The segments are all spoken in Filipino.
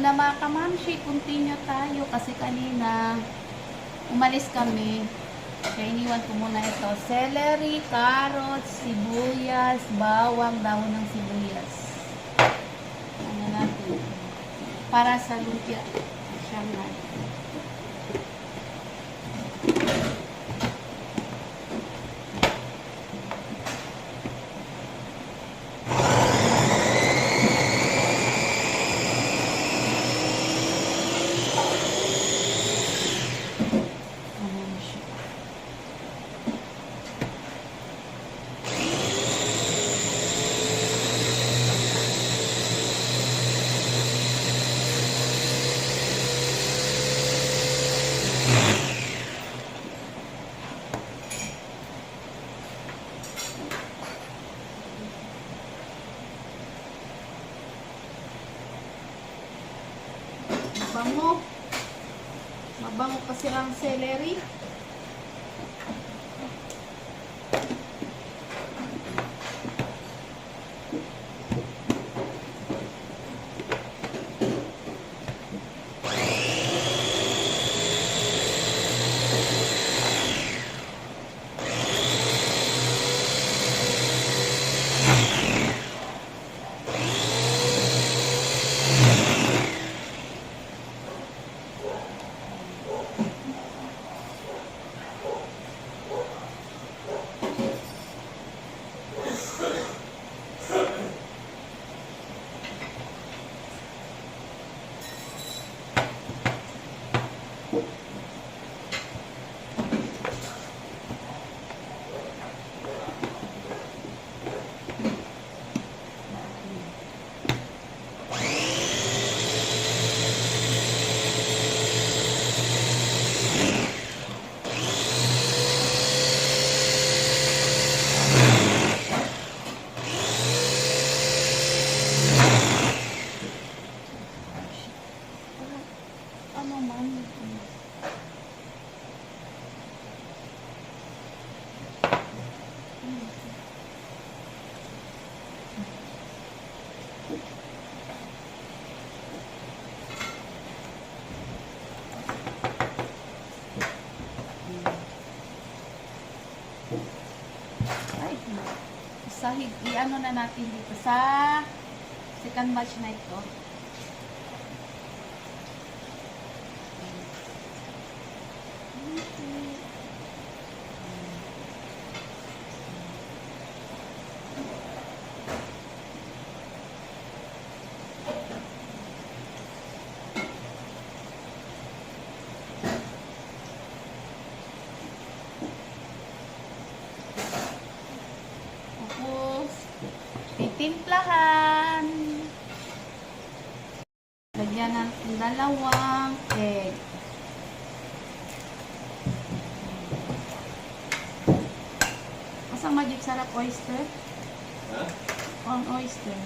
na mga kamamshi, continue tayo kasi kanina umalis kami. Kaya iniwan ko muna ito. Celery, carrots, sibuyas, bawang, dahon ng sibuyas. Ano natin? Para sa lumpia. Siyang natin. Ayan siya. Mabango. Mabango kasi celery. Ano man. Ay, sahig, i-ano na natin dito sa second batch na ito. Tapos, titimplahan. Lagyan ng dalawang egg. Masang magic sarap oyster? Ha? On oyster.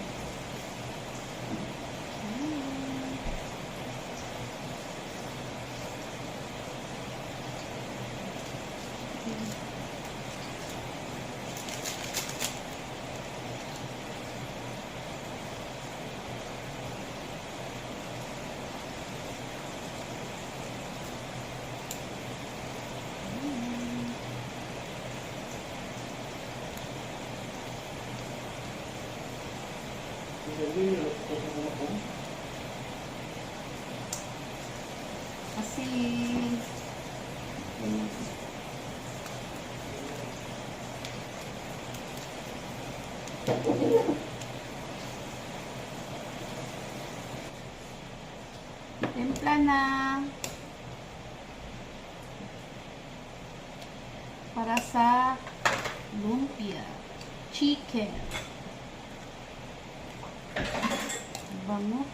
Kasi Timpla na. Para sa lumpia. Chicken. Bango.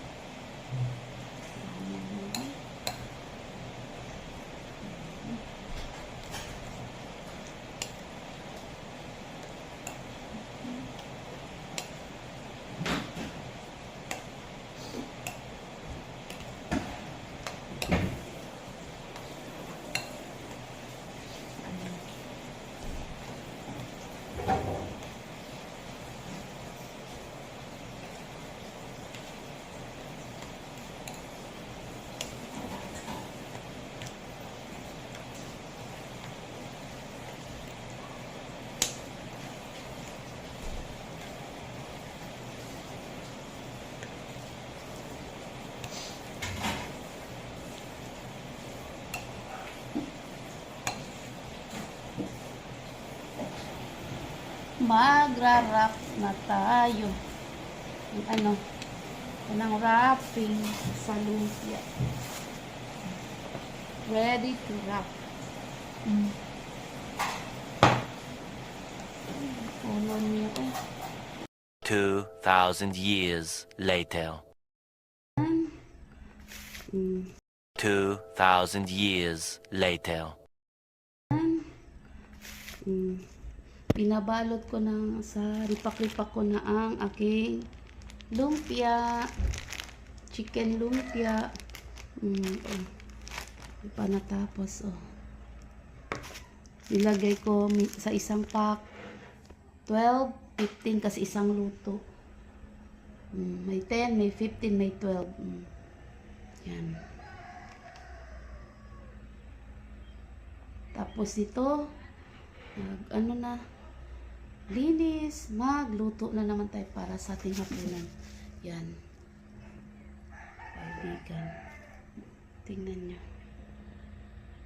Magra-wrap na tayo. Yung ano, ng wrapping sa lumpia. Ready to wrap. Mm. Puno niya. Oh. 2,000 years later. Mm. 2,000 years later. Mm. Pinabalot ko na sa ripak-ripak ko na ang aking lumpia. Chicken lumpia. Mm, oh. Pa oh. Nilagay ko sa isang pack. 12, 15 kasi isang luto. Mm, may 10, may 15, may 12. Mm. Yan. Tapos ito, mag, ano na, linis, magluto na naman tayo para sa ating hapunan. Yan. Kaibigan. Tingnan nyo.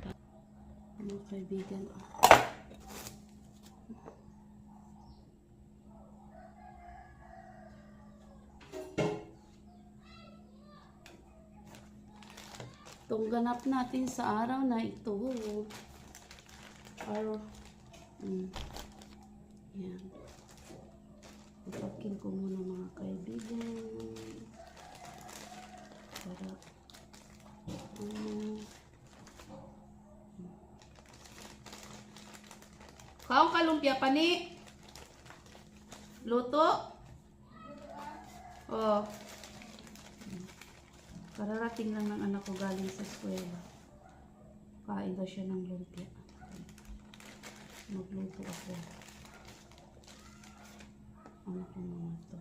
Pa- Ano kaibigan? Itong ganap natin sa araw na ito. Araw. Mm. Yan. Ipakin ko muna mga kaibigan. Para ano. Kaong kalumpia pa ni? Luto? Oh. Kararating lang ng anak ko galing sa eskwela. Kain daw siya ng lumpia. Magluto ako. Ano ko naman to?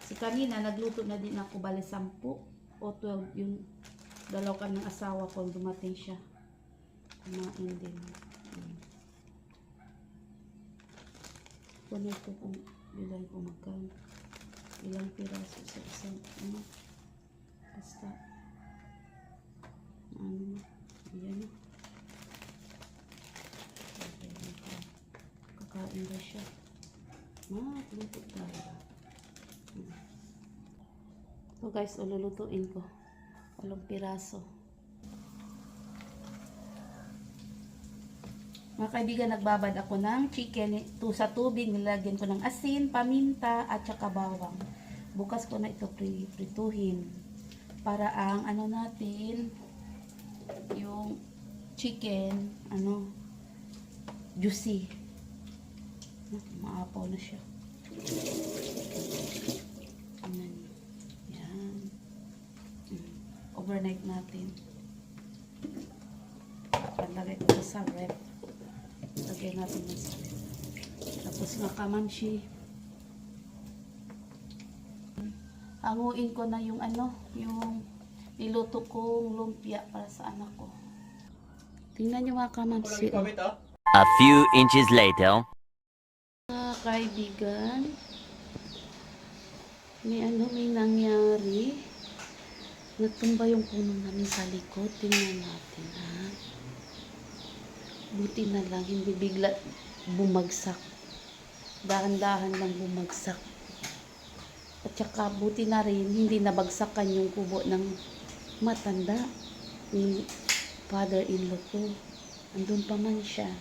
Si kanina, nagluto na din ako bali 10 o 12 yung dalaw ng asawa ko dumating siya. Kumain din. Hmm. Kunin ko kung bilang ko magkano. Ilang piraso sa isang ano. Basta. Ano. Ayan. Kakain ba siya? Magluto tayo. So guys, ululutuin ko. Walong piraso. Mga kaibigan, nagbabad ako ng chicken to sa tubig. Nilagyan ko ng asin, paminta, at saka bawang. Bukas ko na ito pri prituhin. Para ang ano natin, yung chicken, ano, juicy. Maapaw na siya. Ayan. Yan. Mm. Overnight natin. Palagay ko sa rep. Lagay natin sa rep. Tapos nakamansi. Hanguin ko na yung ano, yung niluto kong lumpia para sa anak ko. Tingnan nyo mga kamansi. A few inches later. Kaibigan, may ano, may nangyari. Natumba yung puno namin sa likod. Tingnan natin, ha? Buti na lang, hindi bigla bumagsak. Dahan-dahan lang bumagsak. At saka, buti na rin, hindi nabagsakan yung kubo ng matanda. Yung father-in-law ko. Andun pa man siya.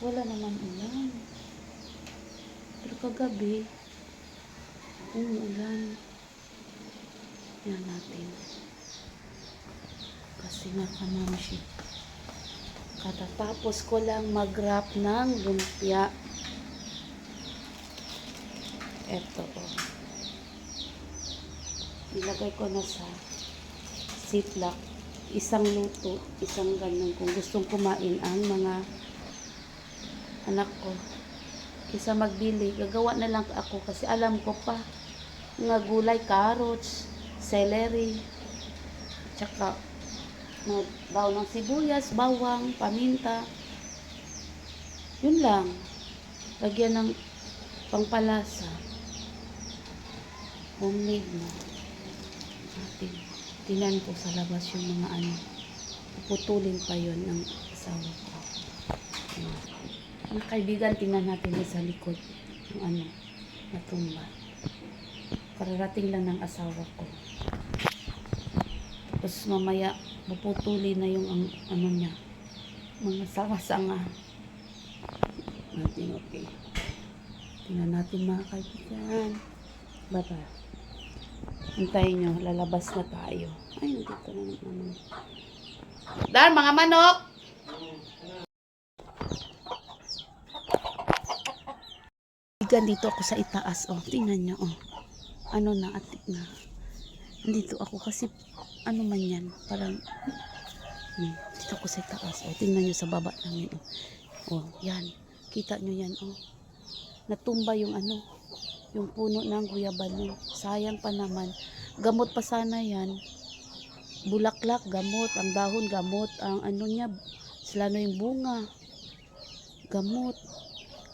Wala naman ulan. Pero kagabi, umuulan. Yan natin. Kasi nga kamamshi. Katatapos ko lang mag-wrap ng lumpia. Eto oh. Ilagay ko na sa ziplock. Isang luto, isang ganun. Kung gustong kumain ang mga anak ko. Kisa magbili, gagawa na lang ako kasi alam ko pa nga gulay, carrots, celery, tsaka mga daw ng sibuyas, bawang, paminta. Yun lang. Lagyan ng pangpalasa. Homemade na. Atin. Tinan ko sa labas yung mga ano. putulin pa yon ng asawa ko. Ayan. Mga kaibigan, tingnan natin sa likod. Yung ano, natumba. Kararating lang ng asawa ko. Tapos mamaya, puputulin na yung ang, ano niya. Mga sanga-sanga. Natin, okay. Tingnan natin mga kaibigan. Baba. Hintayin nyo, lalabas na tayo. Ay, nandito na naman. Dan, mga manok! Kaibigan, dito ako sa itaas. Oh, tingnan nyo, oh. Ano na, atik na. Nandito ako kasi, ano man yan, parang, hmm, dito ako sa itaas. Oh, tingnan nyo sa baba namin, oh. Oh, yan. Kita nyo yan, oh. Natumba yung ano, yung puno ng guyabano. Sayang pa naman. Gamot pa sana yan. Bulaklak, gamot. Ang dahon, gamot. Ang ano niya, sila na yung bunga. Gamot.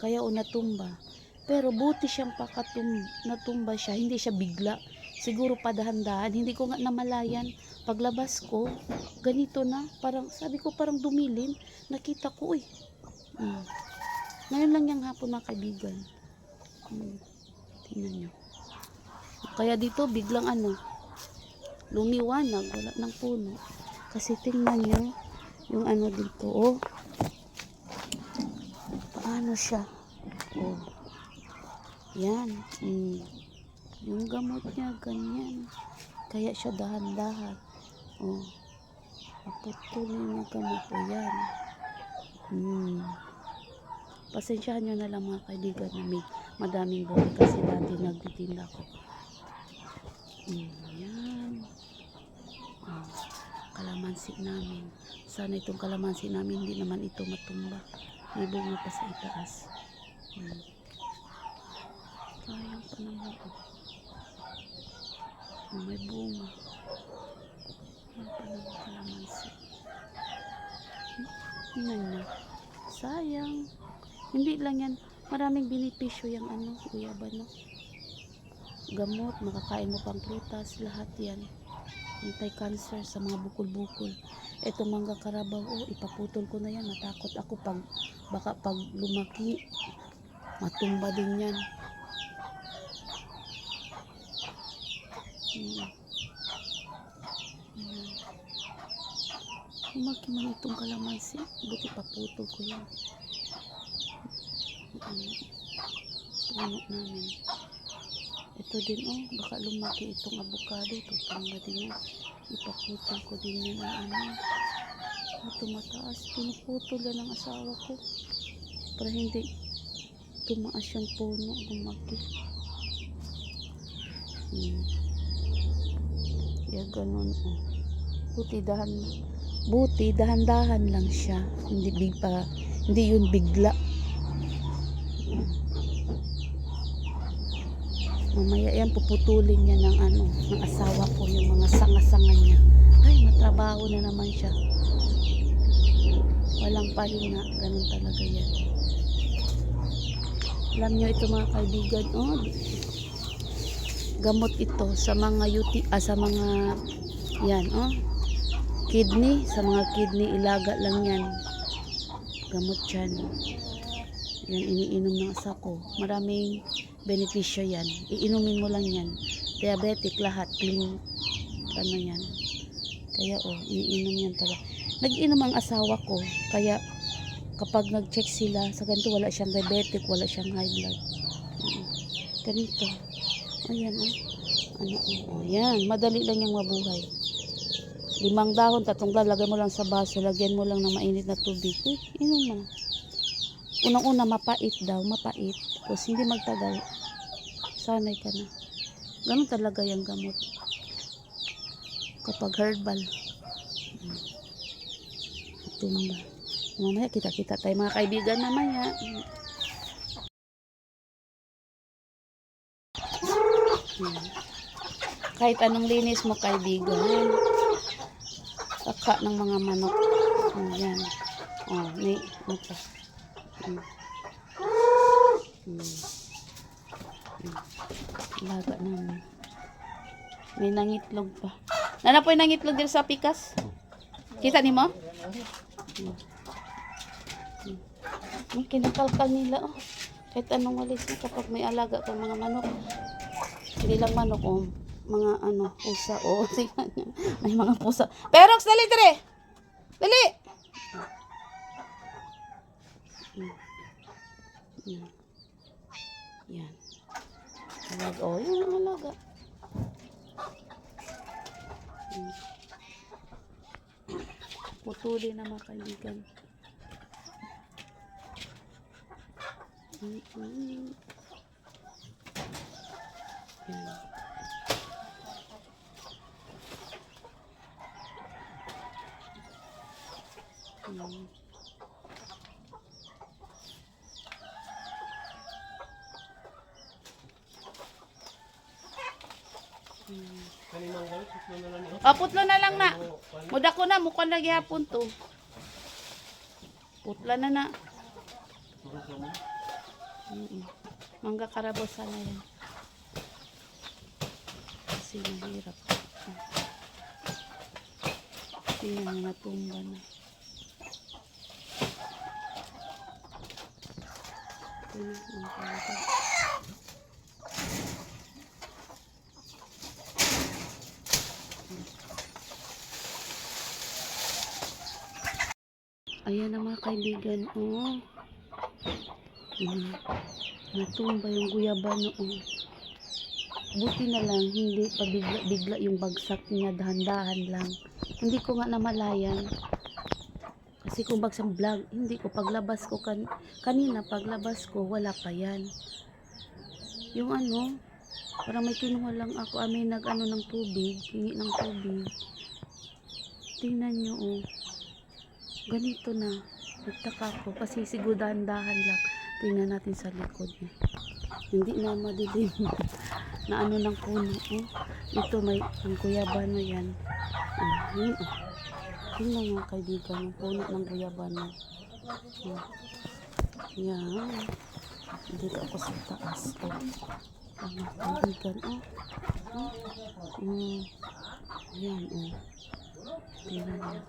Kaya o natumba. Pero buti siyang pakatum, natumba siya. Hindi siya bigla. Siguro padahan-dahan. Hindi ko nga namalayan. Paglabas ko, ganito na. Parang, sabi ko parang dumilin. Nakita ko, uy. Mm. Ngayon lang yung hapon mga kaibigan. Mm. Tingnan nyo. Kaya dito biglang ano, lumiwanag, wala ng puno. Kasi tingnan nyo, yung ano dito, oh. Paano siya? Oh. Yan. Mm. Yung gamot niya, ganyan. Kaya siya dahan-dahan. Oh. Paputulin yung gamot. Oh, yan. Hmm. Pasensyahan nyo na lang mga kaibigan na may madaming buhay kasi dati nagtitinda ko. Mm, yan. Oh, kalamansi namin. Sana itong kalamansi namin hindi naman ito matumba. May bunga pa sa itaas. Mm. Oh. May bunga. Yan pa naman kalamansi. Tingnan nyo. Sayang. Hindi lang yan. Maraming benepisyo yung ano, guyaban, no? Gamot, makakain mo pang prutas, lahat yan. Anti-cancer sa mga bukol-bukol. Ito mangga karabaw, oh, ipaputol ko na yan. Natakot ako pag, baka pag lumaki, matumba din yan. Hmm. Hmm. Lumaki man itong kalamansi. Buti paputol ko yan. Ano, puno namin. Ito din oh, baka lumaki itong avocado. Tutanga din yan. Ipaputol ko din yan ang ano. Ito mataas. Pinuputol yan ng asawa ko. Para hindi tumaas yung puno. Lumaki. Hmm. Kaya ganun oh. Buti dahan buti dahan-dahan lang siya. Hindi big pa hindi yun bigla. Mamaya yan, puputulin niya ng ano, ng asawa ko, yung mga sanga-sanga niya. Ay, matrabaho na naman siya. Walang pahinga, ganun talaga yan. Alam niyo ito mga kaibigan, oh, gamot ito sa mga UTI, ah, sa mga, yan, oh, kidney, sa mga kidney, ilaga lang yan. Gamot yan. Yan, iniinom ng asa ko. Maraming benepisyo yan. Iinumin mo lang yan. Diabetic lahat. Clean. Ano yan. Kaya oh, iniinom yan talaga. Nag-inom ang asawa ko. Kaya kapag nag-check sila, sa ganito wala siyang diabetic, wala siyang high blood. Ganito. Ayan oh. Ano oh. Ayan. Madali lang yung mabuhay. Limang dahon, tatlong dahon, lagay mo lang sa baso, lagyan mo lang ng mainit na tubig. Uy, inom mo na. Unang-una, mapait daw, mapait. Tapos hindi magtagal, sanay ka na. Ganun talaga yung gamot. Kapag herbal. Hmm. Tumba. Mamaya kita-kita tayo mga kaibigan mamaya. Hmm. Kahit anong linis mo kaibigan. Kaka ng mga manok. Ayan. Oh, may, ito. Hmm. Hmm. Hmm. Laga namin. May nangitlog pa. Nana po yung nangitlog din sa pikas? Kita ni mo? May kinakalkal nila oh. Kahit anong walis na kapag may alaga kang mga manok. Hindi lang manok oh. Mga ano, pusa oh. Niyo. May mga pusa. Perox, dali! Dali! Mm. Mm. Yan. Alaga. Oh, yan ang alaga. Putuli na mga kaibigan. Mm-mm. Yan. Mm. Oh, putlo na lang na. Muda ko na, mukha na gihapon to. Putla na na. Mm-mm. Mangga karabosa na yan. Kasi mahirap. Natumba na. Mo, mga kaibigan. Ayan na mga kaibigan, oh. Mm. Natumba yung guyabano, oh. Buti na lang, hindi pa bigla, bigla yung bagsak niya, dahan-dahan lang. Hindi ko nga namalayan. Kasi kung bagsak vlog, hindi ko paglabas ko kan kanina paglabas ko wala pa yan. Yung ano, parang may kinuha lang ako, ah, may nag ano ng tubig, hingi ng tubig. Tingnan nyo, oh ganito na. Nagtaka ko kasi siguro dahan-dahan lang. Tingnan natin sa likod niya. Hindi na madilim. na ano ng puno. Oh. Ito may ang guyabano yan. Oh, yun, oh. Tingnan mga kaibigan. Ang puno ng guyabano. Oh. Yan. Dito ako sa taas. Oh. Oh, mga kaibigan. Oh. Oh. Mm. Yan. Oh. Tingnan niyo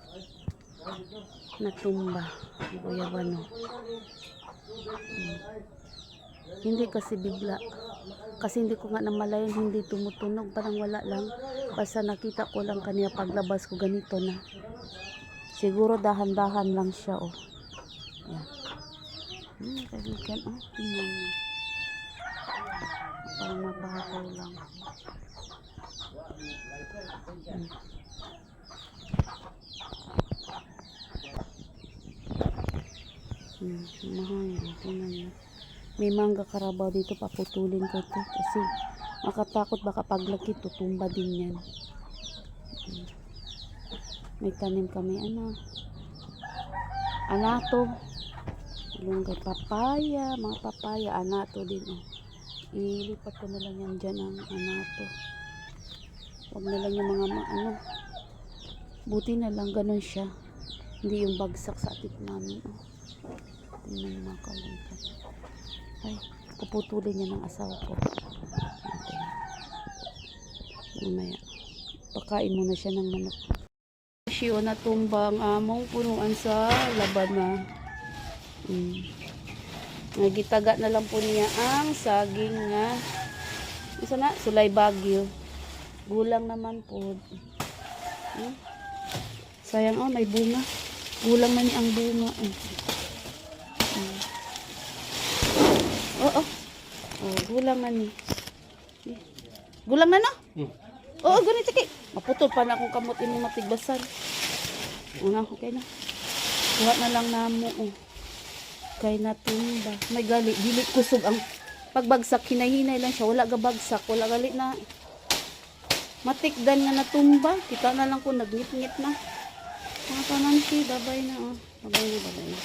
natumba ang guyabano. Hmm. Hindi kasi bigla. Kasi hindi ko nga namalayan, hindi tumutunog. Parang wala lang. Basta nakita ko lang kaniya paglabas ko ganito na. Siguro dahan-dahan lang siya, oh. Yan. Hmm, kaibigan, oh. Tingnan niyo. Parang mabahaw lang. Hmm. Hmm, mahal. Tingnan niyo. May mangga karabaw dito, paputulin ko to kasi makatakot baka paglaki tutumba din yan. Hmm. May tanim kami, ano, anato, lunggay papaya, mga papaya, anato din, oh. Ilipat ko na lang yan dyan ang anato. Huwag na lang yung mga, ano, buti na lang ganun siya. Hindi yung bagsak sa atik namin, oh. Tingnan mga kaibigan. Ay, puputulin niya ng asawa ko. Mamaya. Pakain muna siya ng manok. Siyo na tumbang among punuan sa laban na. Mm. Nagitaga na lang po niya ang saging nga. Isa na, sulay bagyo. Gulang naman po. Hmm? Sayang oh, may bunga. Gulang na niya ang bunga. Eh. Oo. Oh, gulang na ni. Eh, Gulang na no? Hmm. Oo, ganito kay. Maputol pa na akong kamot imong matigbasan. Una, okay na. Kuha na lang namo. Oh. Kay natumba. May gali, dili kusog ang pagbagsak hinahinay lang siya. Wala ga bagsak, wala gali na. Matikdan nga natumba. Kita na lang ko nagngit-ngit na. Mga panansi, dabay na. Oh. Dabay na, dabay na.